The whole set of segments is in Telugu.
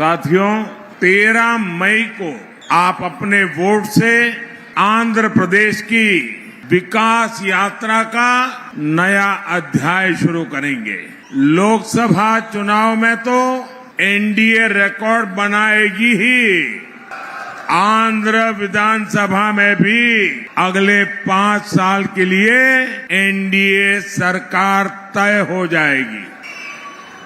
साथियों 13 मई को आप अपने वोट से आंध्र प्रदेश की विकास यात्रा का नया अध्याय शुरू करेंगे। लोकसभा चुनाव में तो एनडीए रिकॉर्ड बनाएगी ही। आंध्र विधानसभा में भी अगले पाँच साल के लिए एनडीए सरकार तय हो जाएगी।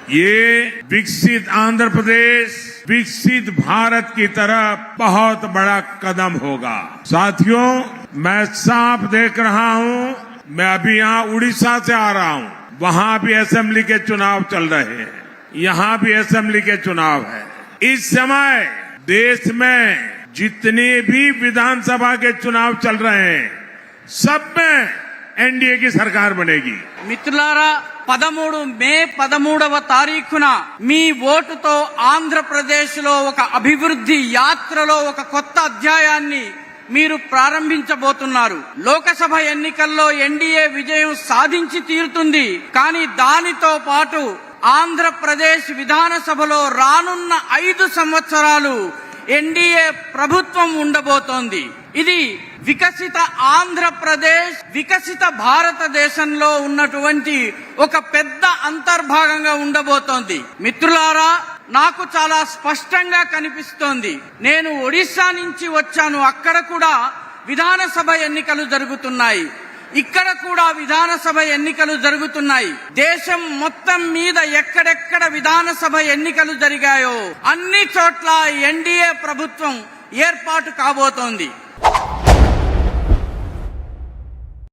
ये विकसित आंध्र प्रदेश, विकसित भारत की तरफ़ बहुत बड़ा कदम होगा। साथियों, मैं साफ़ देख रहा हूँ, मैं अभी यहाँ उड़ीसा से आ रहा हूँ। वहाँ भी असेंबली के चुनाव चल रहे हैं। यहाँ भी असेंबली के चुनाव है। इस समय देश में जितने भी विधानसभा के चुनाव चल रहे हैं, सब में ఎన్డీఏకి సర్కార్ బనేగి. మిత్రులారా పదమూడు మే పదమూడవ తారీఖున మీ ఓటుతో ఆంధ్రప్రదేశ్లో ఒక అభివృద్ధి యాత్రలో ఒక కొత్త అధ్యాయాన్ని మీరు ప్రారంభించబోతున్నారు. లోకసభ ఎన్నికల్లో ఎన్డీఏ విజయం సాధించి తీరుతుంది. కానీ దానితో పాటు ఆంధ్రప్రదేశ్ విధానసభలో రానున్న ఐదు సంవత్సరాలు ఎన్డీఏ ప్రభుత్వం ఉండబోతోంది. ఇది వికసిత ఆంధ్రప్రదేశ్ వికసిత భారతదేశంలో ఉన్నటువంటి ఒక పెద్ద అంతర్భాగంగా ఉండబోతోంది. మిత్రులారా నాకు చాలా స్పష్టంగా కనిపిస్తోంది. నేను ఒడిశా నుంచి వచ్చాను. అక్కడ కూడా విధానసభ ఎన్నికలు జరుగుతున్నాయి. ఇక్కడ కూడా విధానసభ ఎన్నికలు జరుగుతున్నాయి. దేశం మొత్తం మీద ఎక్కడెక్కడ విధానసభ ఎన్నికలు జరిగాయో అన్ని చోట్ల ఎన్డీఏ ప్రభుత్వం ఏర్పాటు కాబోతోంది.